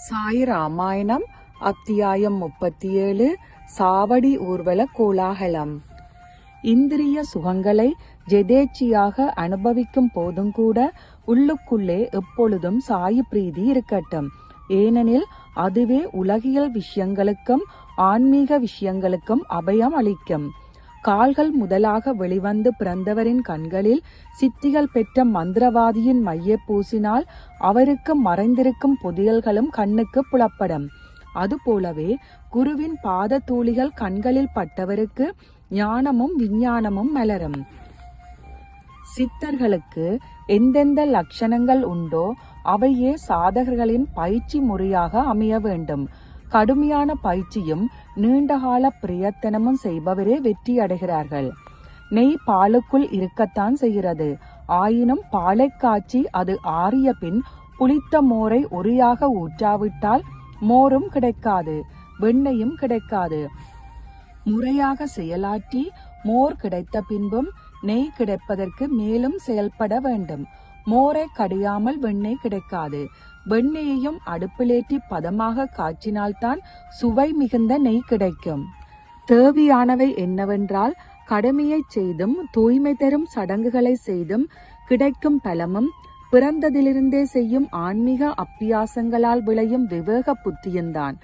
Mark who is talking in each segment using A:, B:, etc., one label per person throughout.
A: சாய் ராமாயணம் அத்தியாயம் முப்பத்தி ஏழு சாவடி ஊர்வல கோலாகலம். இந்திரிய சுகங்களை ஜெதேச்சியாக அனுபவிக்கும் போதும் கூட உள்ளுக்குள்ளே எப்பொழுதும் சாயி பிரீதி இருக்கட்டும். ஏனெனில் அதுவே உலகியல் விஷயங்களுக்கும் ஆன்மீக விஷயங்களுக்கும் அபயம் அளிக்கும். கால்கள் முதலாக வெளிவந்து பிறந்தவரின் கண்களில் சித்திகள் பெற்ற மந்திரவாதியின் மைய பூசினால் அவருக்கு மறைந்திருக்கும் புதியல்களும் கண்ணுக்கு புலப்படும். அதுபோலவே குருவின் பாத தூளிகள் கண்களில் பட்டவருக்கு ஞானமும் விஞ்ஞானமும் மலரும். சித்தர்களுக்கு எந்தெந்த லட்சணங்கள் உண்டோ அவையே சாதகர்களின் பயிற்சி முறையாக அமைய வேண்டும். கடுமையான பயிற்சியும் நீண்டகால பிரயத்தனமும் செய்பவரே வெற்றி அடைகிறார்கள் நெய் பாலுக்குள் இருக்கத்தான் செய்கிறது. ஆயினும் பாலை காய்ச்சி அது ஆறிய பின் புளித்த மோரை ஒரியாக ஊற்றாவிட்டால் மோரும் கிடைக்காது வெண்ணையும் கிடைக்காது. முறையாக செயலாற்றி மோர் கிடைத்த பின்பும் நெய் கிடைப்பதற்கு மேலும் செயல்பட வேண்டும். மோரை கடியாமல் வெண்ணெய் கிடைக்காது. வெண்ணெயையும் அடுப்பிலேற்றி பதமாக காய்ச்சினால்தான் சுவை மிகுந்த நெய் கிடைக்கும். தேவையானவை என்னவென்றால் கடமையை செய்தும் தூய்மை தரும் சடங்குகளை செய்தும் கிடைக்கும் பலமும் பிறந்ததிலிருந்தே செய்யும் ஆன்மீக அப்பியாசங்களால் விளையும் விவேக புத்தியும்தான்.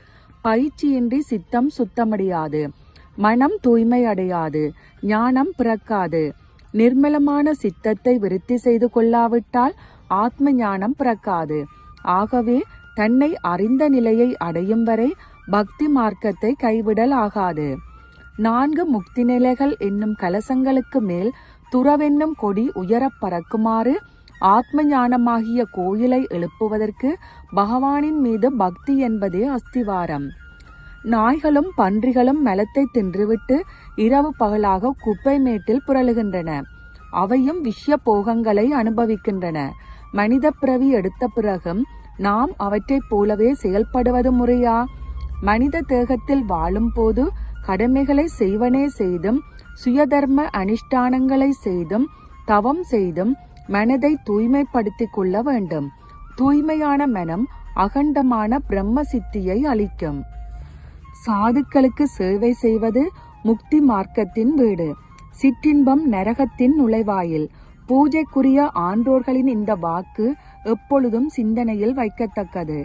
A: பயிற்சியின்றி சித்தம் சுத்தமடையாது. மனம் தூய்மை அடையாது ஞானம் பிறக்காது. நிர்மலமான சித்தத்தை விருத்தி செய்து கொள்ளாவிட்டால் ஆத்ம ஞானம் பிறக்காது. ஆகவே தன்னை அறிந்த நிலையை அடையும் வரை பக்தி மார்க்கத்தை கைவிடல் ஆகாது நான்கு முக்தி நிலைகள் என்னும் கலசங்களுக்கு மேல் துறவென்னும் கொடி உயரப் பறக்குமாறு ஆத்ம ஞானமாகிய கோயிலை எழுப்புவதற்கு பகவானின் மீது பக்தி என்பதே அஸ்திவாரம். நாய்களும் பன்றிகளும் மலத்தை தின்றுவிட்டு இரவு பகலாக குப்பை மேட்டில் புரளுகின்றன. அவையும் விஷய போகங்களை அனுபவிக்கின்றன. மனித பிறவி எடுத்த பிறகும் நாம் அவற்றைப் போலவே செயல்படுவது முறையா? மனித தேகத்தில் வாழும் போது கடமைகளை செய்வனே செய்தும் சுயதர்ம அனுஷ்டானங்களை செய்தும் தவம் செய்தும் மனதை தூய்மைப்படுத்திக் கொள்ள வேண்டும். தூய்மையான மனம் அகண்டமான பிரம்ம சித்தியை அளிக்கும். சாதுக்களுக்கு சேவை செய்வது முக்தி மார்க்கத்தின் வீடு. சிற்றின்பம் நரகத்தின் நுழைவாயில். பூஜைக்குரிய ஆன்றோர்களின் இந்த வாக்கு எப்பொழுதும் சிந்தனையில் வைக்கத்தக்கது.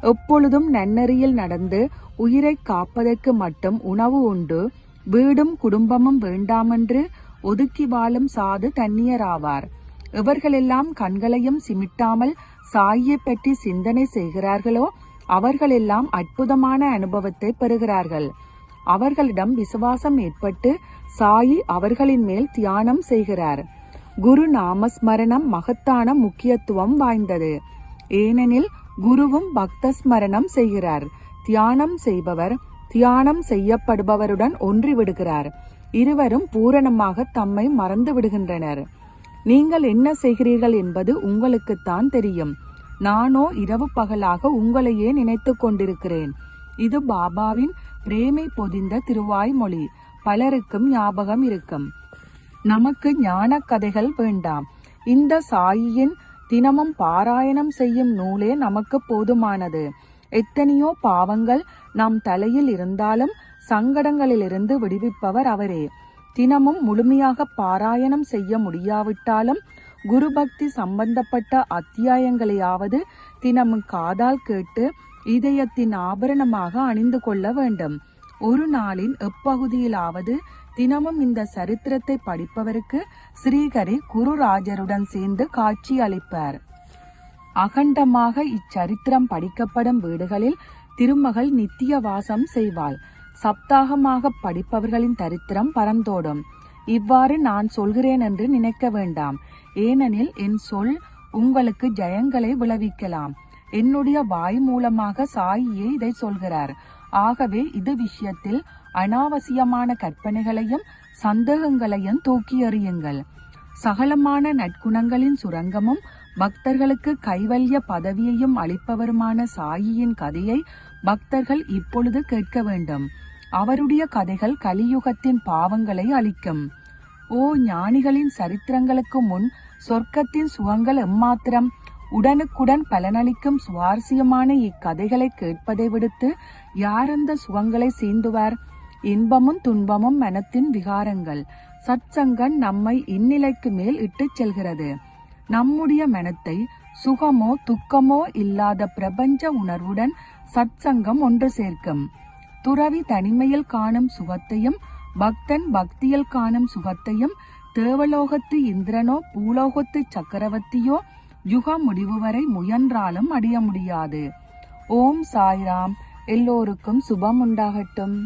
A: எப்பொழுதும் நன்னறியில் நடந்து உயிரை காப்பதற்கு மட்டும் உணவு உண்டு. வீடும் குடும்பமும் வேண்டாமென்று ஒதுக்கி வாழும் சாது தன்னியராவார். இவர்களெல்லாம் கண்களையும் சிமிட்டாமல் சாயை பற்றி சிந்தனை செய்கிறார்களோ? அவர்களெல்லாம் அற்புதமான அனுபவத்தை பெறுகிறார்கள். அவர்களிடம் விசுவாசம் ஏற்பட்டு சாயி அவர்களின் மேல் தியானம் செய்கிறார். குரு நாமஸ்மரணம் மகத்தான முக்கியத்துவம் வாய்ந்தது. ஏனெனில் குருவும் பக்த ஸ்மரணம் செய்கிறார். தியானம் செய்பவர் தியானம் செய்யப்படுபவருடன் ஒன்றி விடுகிறார் இருவரும் பூரணமாக தம்மை மறந்து விடுகின்றனர். நீங்கள் என்ன செய்கிறீர்கள் என்பது உங்களுக்குத்தான் தெரியும். நானோ இரவு பகலாக உங்களையே நினைத்து கொண்டிருக்கிறேன். இது பாபாவின் பிரேமை பொதிந்த திருவாய்மொழி. பலருக்கும் ஞாபகம் இருக்கும். நமக்கு ஞான கதைகள் வேண்டாம். இந்த சாயியின் தினமும் பாராயணம் செய்யும் நூலே நமக்கு போதுமானது. எத்தனையோ பாவங்கள் நம் தலையில் இருந்தாலும் சங்கடங்களிலிருந்து விடுவிப்பவர் அவரே. தினமும் முழுமையாக பாராயணம் செய்ய முடியாவிட்டாலும் குரு பக்தி சம்பந்தப்பட்ட அத்தியாயங்களையாவது தினமும் காதால் கேட்டு இதயத்தின் ஆபரணமாக அணிந்து கொள்ள வேண்டும். ஒரு நாளின் எப்பகுதியிலாவது தினமும் இந்த சரித்திரத்தை படிப்பவருக்கு ஸ்ரீகரி குருராஜருடன் சேர்ந்து காட்சி அளிப்பார். அகண்டமாக இச்சரித்திரம் படிக்கப்படும் வீடுகளில் திருமகள் நித்திய வாசம் செய்வாள். சப்தாகமாக படிப்பவர்களின் தரித்திரம் பரந்தோடும். இவ்வாறு நான் சொல்கிறேன் என்று நினைக்க வேண்டாம். ஏனெனில் என் சொல் உங்களுக்கு ஜெயங்களை விளைவிக்கலாம். என்னுடைய வாய் மூலமாக சாயியே இதை சொல்கிறார். ஆகவே இது விஷயத்தில் அனாவசியமான கற்பனைகளையும் சந்தேகங்களையும் தூக்கி எறியுங்கள் சகலமான நற்குணங்களின் சுரங்கமும் பக்தர்களுக்கு கைவல்ய பதவியையும் அளிப்பவருமான சாயியின் கதையை பக்தர்கள் இப்பொழுது கேட்க வேண்டும். அவருடைய கதைகள் கலியுகத்தின் பாவங்களை அளிக்கும் ஓ ஞானிகளின் சரித்திரங்களுக்கு முன் சொர்க்கத்தின் சுகங்கள் எம்மாத்திரம்? உடனுக்குடன் பலனளிக்கும் சுவாரஸ்யமான இக்கதைகளை கேட்பதை விடுத்து யார் அந்த சுகங்களை சீந்துவார் இன்பமும் துன்பமும் மனத்தின் விகாரங்கள். சற்சங்கம் நம்மை இந்நிலைக்கு மேல் இட்டுச் செல்கிறது. நம்முடைய மனத்தை சுகமோ துக்கமோ இல்லாத பிரபஞ்ச உணர்வுடன் சத்சங்கம் ஒன்று சேர்க்கும். துறவி தனிமையில் காணும் சுகத்தையும் பக்தன் பக்தியில் காணும் சுகத்தையும் தேவலோகத்து இந்திரனோ பூலோகத்து சக்கரவர்த்தியோ யுக முடிவு வரை முயன்றாலும் அடைய முடியாது. ஓம் சாய்ராம். எல்லோருக்கும் சுபம் உண்டாகட்டும்